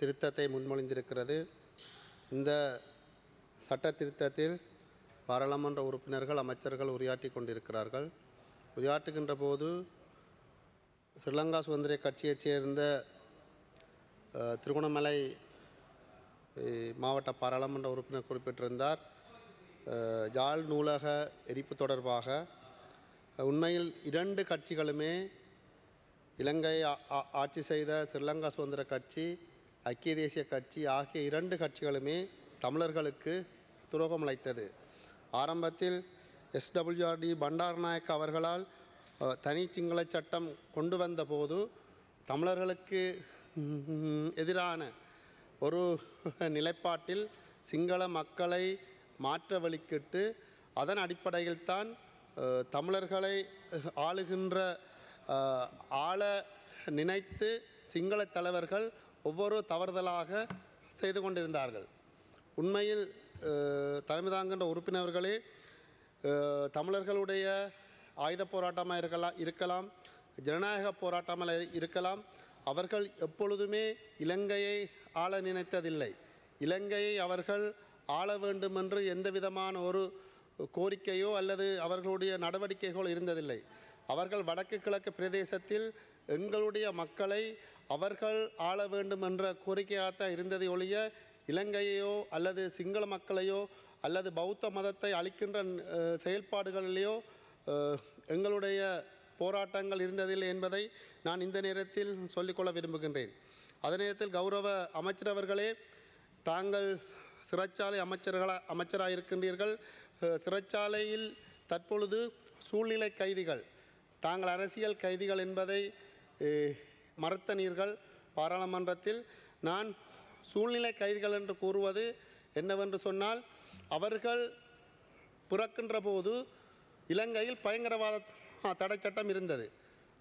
திருத்தத்தை முன்மொழிந்திருக்கிறது. இந்த சட்ட திருத்தத்தில் பாராளுமன்ற உறுப்பினர்கள் அமைச்சர்கள் உரையாற்றி கொண்டிருக்கிறார்கள். உரையாற்றுகின்ற போது ஸ்ரீலங்கா சுதந்திர கட்சியைச் சேர்ந்த திருகோணமலை மாவட்ட பாராளுமன்ற உறுப்பினர் குறிப்பிட்டிருந்தார். ஜாழ் நூலக எரிப்பு தொடர்பாக. உண்மையில் இரண்டு கட்சிகளுமே இலங்கை ஆட்சி செய்த ஸ்ரீலங்கா சுதந்திர கட்சி ஐக்கிய தேசிய கட்சி ஆகிய இரண்டு கட்சிகளுமே தமிழர்களுக்கு துரோகம் அளித்தது. ஆரம்பத்தில் எஸ்டபிள்யூஆர்டி பண்டாரநாயக் அவர்களால் தனி சிங்கள சட்டம் கொண்டு வந்தபோது தமிழர்களுக்கு எதிரான ஒரு நிலைப்பாட்டில் சிங்கள மக்களை மாற்ற வழிக்கிட்டு அதன் அடிப்படையில்தான் தான் தமிழர்களை ஆளுகின்ற ஆள நினைத்து சிங்கள தலைவர்கள் ஒவ்வொரு தவறுதலாக செய்து கொண்டிருந்தார்கள். உண்மையில் தலைமை தாங்குகின்ற உறுப்பினர்களே தமிழர்களுடைய ஆயுத போராட்டமாக இருக்கலாம் இருக்கலாம் ஜனநாயக போராட்டமாக இருக்கலாம் அவர்கள் எப்பொழுதுமே இலங்கையை ஆள நினைத்ததில்லை. இலங்கையை அவர்கள் ஆள வேண்டும் என்று எந்த விதமான ஒரு கோரிக்கையோ அல்லது அவர்களுடைய நடவடிக்கைகளோ இருந்ததில்லை. அவர்கள் வடக்கு கிழக்கு பிரதேசத்தில் எங்களுடைய மக்களை அவர்கள் ஆள வேண்டும் என்ற கோரிக்கையாகத்தான் இருந்ததை ஒழிய இலங்கையையோ அல்லது சிங்கள மக்களையோ அல்லது பௌத்த மதத்தை அளிக்கின்ற செயல்பாடுகளிலேயோ எங்களுடைய போராட்டங்கள் இருந்ததில்லை என்பதை நான் இந்த நேரத்தில் சொல்லிக்கொள்ள விரும்புகின்றேன். அதே நேரத்தில் கௌரவ அமைச்சரவர்களே தாங்கள் சிறைச்சாலை அமைச்சர்களாக அமைச்சராக இருக்கின்றீர்கள் சிறைச்சாலையில் தற்பொழுது சூழ்நிலை கைதிகள் தாங்கள் அரசியல் கைதிகள் என்பதை அஹ், மறுத்தனீர்கள். பாராளுமன்றத்தில் நான் சூழ்நிலை கைதிகள் என்று கூறுவது என்னவென்று சொன்னால் அவர்கள் பிறக்கின்ற போது இலங்கையில் பயங்கரவாத தடை சட்டம் இருந்தது.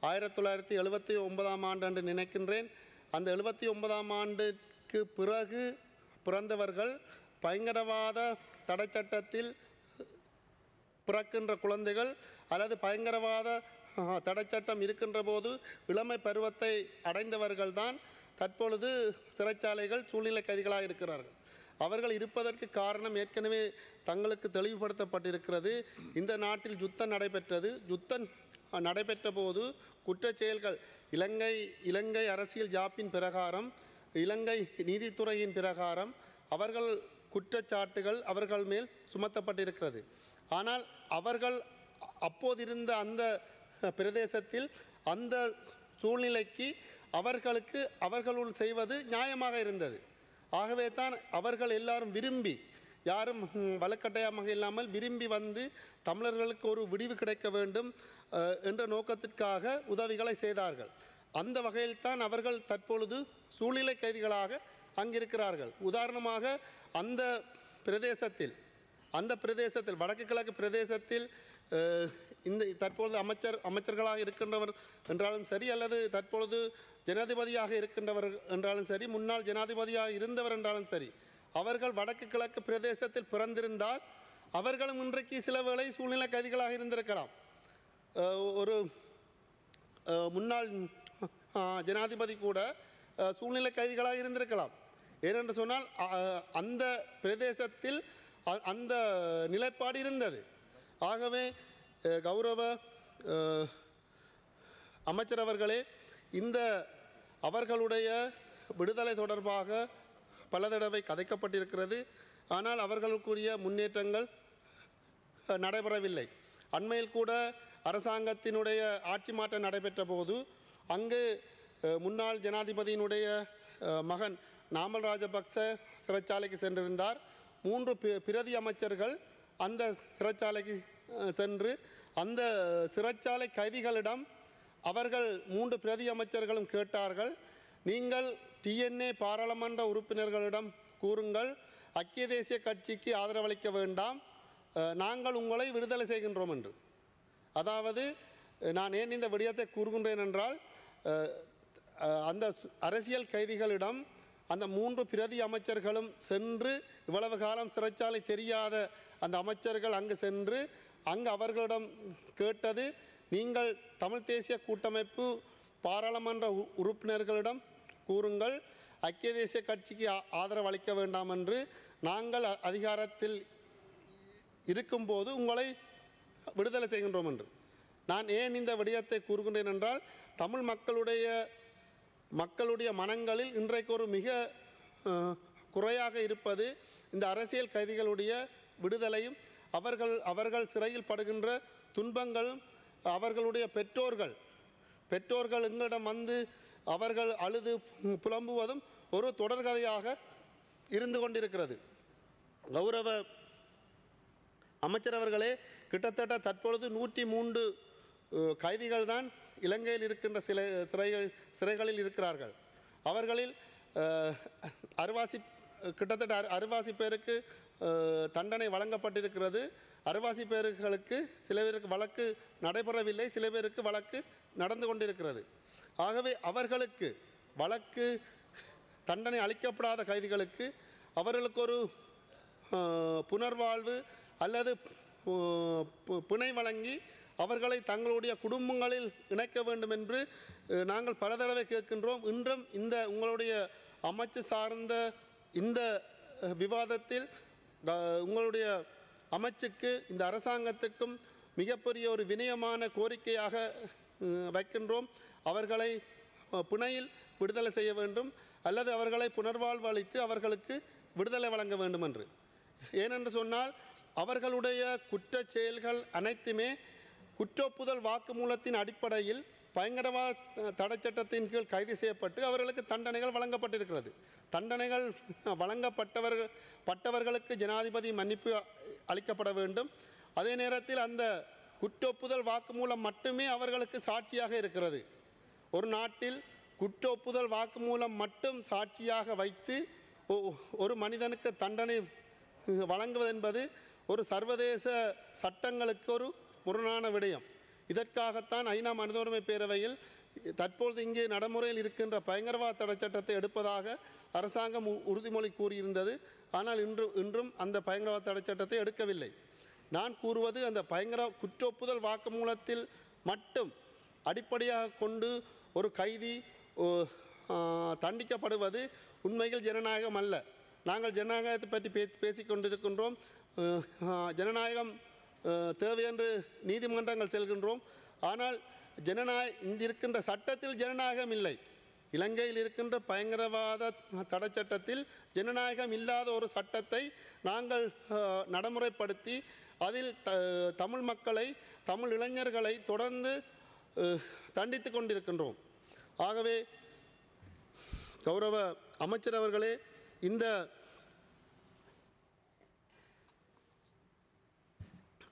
ஆயிரத்தி தொள்ளாயிரத்தி எழுபத்தி ஒன்பதாம் ஆண்டு என்று நினைக்கின்றேன். அந்த எழுபத்தி ஒன்பதாம் ஆண்டுக்கு பிறகு பிறந்தவர்கள் பயங்கரவாத தடை சட்டத்தில் பிறக்கின்ற குழந்தைகள் அல்லது பயங்கரவாத தடைச்சட்டம் இருக்கின்ற போது இளமை பருவத்தை அடைந்தவர்கள்தான் தற்பொழுது சிறைச்சாலைகள் சூழ்நிலை கைதிகளாக இருக்கிறார்கள். அவர்கள் இருப்பதற்கு காரணம் ஏற்கனவே தங்களுக்கு தெளிவுபடுத்தப்பட்டிருக்கிறது. இந்த நாட்டில் யுத்தம் நடைபெற்றது. யுத்தம் நடைபெற்ற போது குற்ற செயல்கள் இலங்கை இலங்கை அரசியல் ஜாப்பின் பிரகாரம் இலங்கை நீதித்துறையின் பிரகாரம் அவர்கள் குற்றச்சாட்டுகள் அவர்கள் மேல் சுமத்தப்பட்டிருக்கிறது. ஆனால் அவர்கள் அப்போதிருந்த அந்த பிரதேசத்தில் அந்த சூழ்நிலைக்கு அவர்களுக்கு அவர்களுள் செய்வது நியாயமாக இருந்தது. ஆகவே தான் அவர்கள் எல்லாரும் விரும்பி யாரும் வலுக்கட்டாயமாக இல்லாமல் விரும்பி வந்து தமிழர்களுக்கு ஒரு விடிவு கிடைக்க வேண்டும் என்ற நோக்கத்திற்காக உதவிகளை செய்தார்கள். அந்த வகையில் தான் அவர்கள் தற்பொழுது சூழ்நிலை கைதிகளாக அங்கிருக்கிறார்கள். உதாரணமாக அந்த பிரதேசத்தில் அந்த பிரதேசத்தில் வடக்கு கிழக்கு பிரதேசத்தில் இந்த தற்பொழுது அமைச்சர் அமைச்சர்களாக இருக்கின்றவர் என்றாலும் சரி அல்லது தற்பொழுது ஜனாதிபதியாக இருக்கின்றவர் என்றாலும் சரி முன்னாள் ஜனாதிபதியாக இருந்தவர் என்றாலும் சரி அவர்கள் வடக்கு கிழக்கு பிரதேசத்தில் பிறந்திருந்தால் அவர்களும் இன்றைக்கு சில வேளை சூழ்நிலை கைதிகளாக இருந்திருக்கலாம். ஒரு அஹ், முன்னாள் ஜனாதிபதி கூட சூழ்நிலை கைதிகளாக இருந்திருக்கலாம். ஏனென்று சொன்னால் அந்த பிரதேசத்தில் அ- அந்த நிலைப்பாடு இருந்தது. ஆகவே கௌரவ அமைச்சரவர்களே அமைச்சர் அவர்களே இந்த அவர்களுடைய விடுதலை தொடர்பாக பல தடவை கதைக்கப்பட்டிருக்கிறது. ஆனால் அவர்களுக்குரிய முன்னேற்றங்கள் நடைபெறவில்லை. அண்மையில் கூட அரசாங்கத்தினுடைய ஆட்சி மாற்றம் நடைபெற்ற போது அங்கு முன்னாள் ஜனாதிபதியினுடைய மகன் நாமல் ராஜபக்ச சிறைச்சாலைக்கு சென்றிருந்தார். மூன்று பிரதி அமைச்சர்கள் அந்த சிறைச்சாலைக்கு சென்று அந்த சிறைச்சாலை கைதிகளிடம் அவர்கள் மூன்று பிரதி அமைச்சர்களும் கேட்டார்கள். நீங்கள் டிஎன்ஏ பாராளுமன்ற உறுப்பினர்களிடம் கூறுங்கள். ஐக்கிய தேசிய கட்சிக்கு ஆதரவளிக்க வேண்டாம். நாங்கள் உங்களை விடுதலை செய்கின்றோம் என்று. அதாவது நான் ஏன் இந்த விடயத்தை கூறுகின்றேன் என்றால் அந்த அரசியல் கைதிகளிடம் அந்த மூன்று பிரதி அமைச்சர்களும் சென்று இவ்வளவு காலம் சிறைச்சாலை தெரியாத அந்த அமைச்சர்கள் அங்கு சென்று அங்கு அவர்களிடம் கேட்டது நீங்கள் தமிழ் தேசிய கூட்டமைப்பு பாராளுமன்ற உ- உறுப்பினர்களிடம் கூறுங்கள் ஐக்கிய தேசிய கட்சிக்கு ஆதரவு அளிக்க வேண்டாம் என்று நாங்கள் அதிகாரத்தில் இருக்கும்போது உங்களை விடுதலை செய்கின்றோம் என்று. நான் ஏன் இந்த விடயத்தை கூறுகின்றேன் என்றால் தமிழ் மக்களுடைய மக்களுடைய மனங்களில் இன்றைக்கு ஒரு மிக குறையாக இருப்பது இந்த அரசியல் கைதிகளுடைய விடுதலையும் அவர்கள் அவர்கள் சிறையில் படுகின்ற துன்பங்கள் அவர்களுடைய பெற்றோர்கள் பெற்றோர்கள் எங்களிடம் வந்து அவர்கள் அழுது புலம்புவதும் ஒரு தொடர்கதையாக இருந்து கொண்டிருக்கிறது. கௌரவ அமைச்சர் அவர்களே கிட்டத்தட்ட தற்பொழுது நூற்றி மூன்று கைதிகள் தான் இலங்கையில் இருக்கின்ற சில சிறைகள் சிறைகளில் இருக்கிறார்கள். அவர்களில் அருவாசி கிட்டத்தட்ட அருவாசி பேருக்கு தண்டனை வழங்கப்பட்டிருக்கிறது. அறுவாசி பேர்களுக்கு சில பேருக்கு வழக்கு நடைபெறவில்லை சில பேருக்கு வழக்கு நடந்து கொண்டிருக்கிறது. ஆகவே அவர்களுக்கு வழக்கு தண்டனை அளிக்கப்படாத கைதிகளுக்கு அவர்களுக்கு ஒரு புனர்வாழ்வு அல்லது பு- பிணை வழங்கி அவர்களை தங்களுடைய குடும்பங்களில் இணைக்க வேண்டும் என்று நாங்கள் பல தடவை கேட்கின்றோம். இன்றும் இந்த உங்களுடைய அமைச்சு சார்ந்த இந்த விவாதத்தில் உங்களுடைய அமைச்சுக்கு இந்த அரசாங்கத்துக்கும் மிகப்பெரிய ஒரு வினயமான கோரிக்கையாக வைக்கின்றோம். அவர்களை புனையில் விடுதலை செய்ய வேண்டும். அல்லது அவர்களை புனர்வாழ்வு அளித்து அவர்களுக்கு விடுதலை வழங்க வேண்டும் என்று ஏனென்று சொன்னால் அவர்களுடைய குற்ற செயல்கள் அனைத்துமே குற்றொப்புதல் வாக்குமூலத்தின் அடிப்படையில் பயங்கரவாத தடை சட்டத்தின் கீழ் கைது செய்யப்பட்டு அவர்களுக்கு தண்டனைகள் வழங்கப்பட்டிருக்கிறது. தண்டனைகள் வழங்கப்பட்டவர்கள் பட்டவர்களுக்கு ஜனாதிபதி மன்னிப்பு அளிக்கப்பட வேண்டும். அதே நேரத்தில் அந்த குற்றொப்புதல் வாக்குமூலம் மட்டுமே அவர்களுக்கு சாட்சியாக இருக்கிறது. ஒரு நாட்டில் குற்றொப்புதல் வாக்குமூலம் மட்டும் சாட்சியாக வைத்து ஒ- ஒரு மனிதனுக்கு தண்டனை வழங்குவதென்பது ஒரு சர்வதேச சட்டங்களுக்கு ஒரு முரணான விடயம். இதற்காகத்தான் ஐநா மனித உரிமை பேரவையில் தற்போது இங்கே நடைமுறையில் இருக்கின்ற பயங்கரவாத தடை சட்டத்தை எடுப்பதாக அரசாங்கம் உ- உறுதிமொழி கூறியிருந்தது. ஆனால் இன்று இன்றும் அந்த பயங்கரவாத தடை சட்டத்தை எடுக்கவில்லை. நான் கூறுவது அந்த பயங்கர குற்றொப்புதல் வாக்குமூலத்தில் மட்டும் அடிப்படையாக கொண்டு ஒரு கைதி தண்டிக்கப்படுவது உண்மையில் ஜனநாயகம் அல்ல. நாங்கள் ஜனநாயகத்தை பற்றி பே பேசிக் கொண்டிருக்கின்றோம் ஜனநாயகம் தேவையென்று நீதிமன்றங்கள் செல்கின்றோம். ஆனால் ஜனநாய இந்த இருக்கின்ற சட்டத்தில் ஜனநாயகம் இல்லை. இலங்கையில் இருக்கின்ற பயங்கரவாத தடை சட்டத்தில் ஜனநாயகம் இல்லாத ஒரு சட்டத்தை நாங்கள் நடைமுறைப்படுத்தி அதில் த தமிழ் மக்களை தமிழ் இளைஞர்களை தொடர்ந்து தண்டித்து கொண்டிருக்கின்றோம். ஆகவே கௌரவ அமைச்சர் அவர்களே இந்த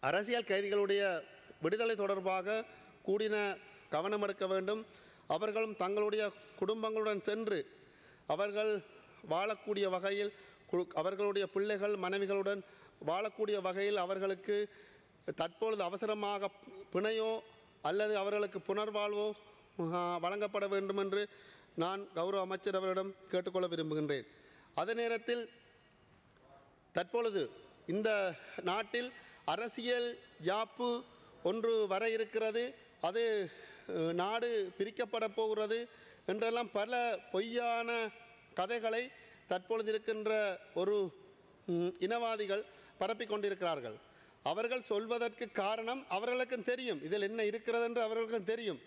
அரசியல் கைதிகளுடைய விடுதலை தொடர்பாக கூடின கவனம் எடுக்க வேண்டும். அவர்களும் தங்களுடைய குடும்பங்களுடன் சென்று அவர்கள் வாழக்கூடிய வகையில் அவர்களுடைய பிள்ளைகள் மனைவிகளுடன் வாழக்கூடிய வகையில் அவர்களுக்கு தற்பொழுது அவசரமாக பிணையோ அல்லது அவர்களுக்கு புனர்வாழ்வோ வழங்கப்பட வேண்டும் என்று நான் கௌரவ அமைச்சர் அவரிடம் கேட்டுக்கொள்ள விரும்புகின்றேன். அதே நேரத்தில் தற்பொழுது இந்த நாட்டில் அரசியல் யாப்பு ஒன்று வர இருக்கிறது அது நாடு பிரிக்கப்பட போகிறது என்றெல்லாம் பல பொய்யான கதைகளை தற்பொழுது இருக்கின்ற ஒரு இனவாதிகள் பரப்பிக் கொண்டிருக்கிறார்கள். அவர்கள் சொல்வதற்கு காரணம் அவர்களுக்கும் தெரியும். இதில் என்ன இருக்கிறது என்று அவர்களுக்கும் தெரியும்.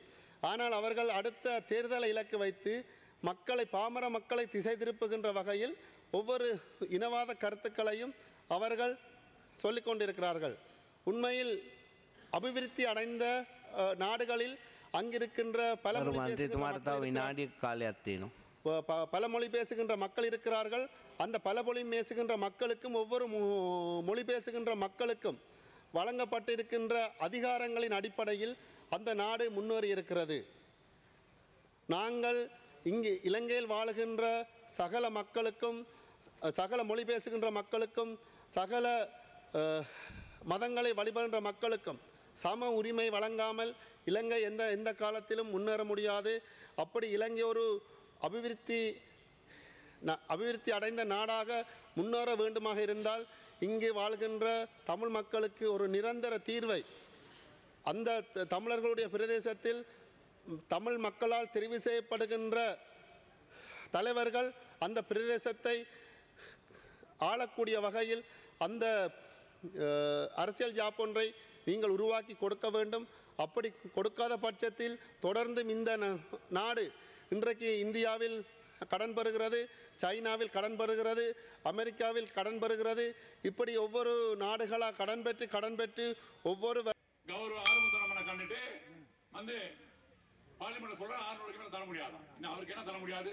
ஆனால் அவர்கள் அடுத்த தேர்தலை இலக்கு வைத்து மக்களை பாமர மக்களை திசை திருப்புகின்ற வகையில் ஒவ்வொரு இனவாத கருத்துக்களையும் அவர்கள் சொல்லிக்கொண்டிருக்கிறார்கள். உண்மையில் அபிவிருத்தி அடைந்த நாடுகளில் அங்கிருக்கின்ற பல பல மொழி பேசுகின்ற மக்கள் இருக்கிறார்கள். அந்த பல மொழி பேசுகின்ற மக்களுக்கும் ஒவ்வொரு மொழி பேசுகின்ற மக்களுக்கும் வழங்கப்பட்டிருக்கின்ற அதிகாரங்களின் அடிப்படையில் அந்த நாடு முன்னேறி இருக்கிறது. நாங்கள் இங்கு இலங்கையில் வாழுகின்ற சகல மக்களுக்கும் சகல மொழி பேசுகின்ற மக்களுக்கும் சகல மதங்களை வழிபடுகின்ற மக்களுக்கும் சம உரிமை வழங்காமல் இலங்கை எந்த எந்த காலத்திலும் முன்னேற முடியாது. அப்படி இலங்கை ஒரு அபிவிருத்தி ந- அபிவிருத்தி அடைந்த நாடாக முன்னேற வேண்டுமாக இருந்தால் இங்கு வாழ்கின்ற தமிழ் மக்களுக்கு ஒரு நிரந்தர தீர்வை அந்த த- தமிழர்களுடைய பிரதேசத்தில் தமிழ் மக்களால் தெரிவு செய்யப்படுகின்ற தலைவர்கள் அந்த பிரதேசத்தை ஆளக்கூடிய வகையில் அந்த அரசியல் ஜாப் ஒன்றை நீங்கள் உருவாக்கி கொடுக்க வேண்டும். அப்படி கொடுக்காத பட்சத்தில் தொடர்ந்தும் இந்த நாடு இன்றைக்கு இந்தியாவில் கடன் பெறுகிறது சைனாவில் கடன் பெறுகிறது அமெரிக்காவில் கடன் பெறுகிறது. இப்படி ஒவ்வொரு நாடுகளாக கடன் பெற்று கடன் பெற்று ஒவ்வொரு கௌரவ ஆரம்பத்தனமான கண்டுட்டு வந்து பார்லிமெண்ட் சொல்ற ஆறுநூறுக்கு தர முடியாது அவருக்கு என்ன தர முடியாது?